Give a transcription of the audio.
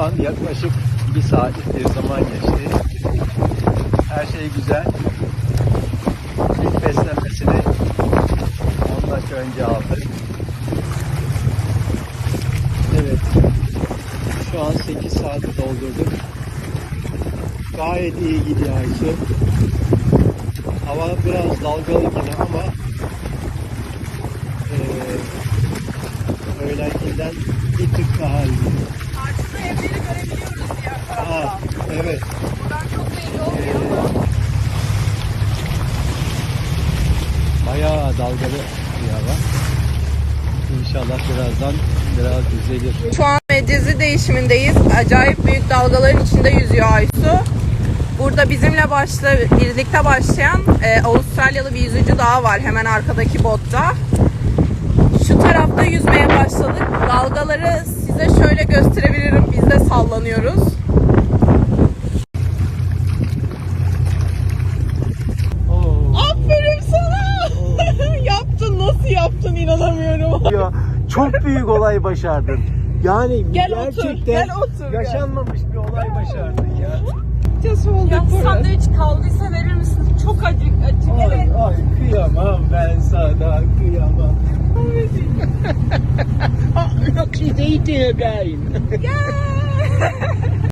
yaklaşık bir saatlik bir zaman geçti. Her şey güzel. İlk beslenmesini 10 dakika önce aldık. Evet. Şu an 8 saati doldurduk. Gayet iyi gidiyor Aysu. Hava biraz dalgalı yine ama eee öğlenkinden bir tık daha iyi. Evet. Buradan çok belli olmuyor ama. Bayağı dalgalı bir hava. İnşallah birazdan biraz düzelir. Şu an Medcezir değişimindeyiz. Acayip büyük dalgaların içinde yüzüyor Aysu. Burada bizimle başla, birlikte başlayan e, Avustralyalı bir yüzücü daha var hemen arkadaki botta. Şu tarafta yüzmeye başladık. Dalgaları size şöyle gösterebilirim. Biz de sallanıyoruz. Ya çok büyük olay başardın. Yani Gel otur, gerçekten gel otur, gel. yaşanmamış bir olay başardın ya. Ya Sandviç kaldıysa verir misin? Çok acık acık. Ay, ay kıyamam ben sana kıyamam. Look, she's eating again. Gel.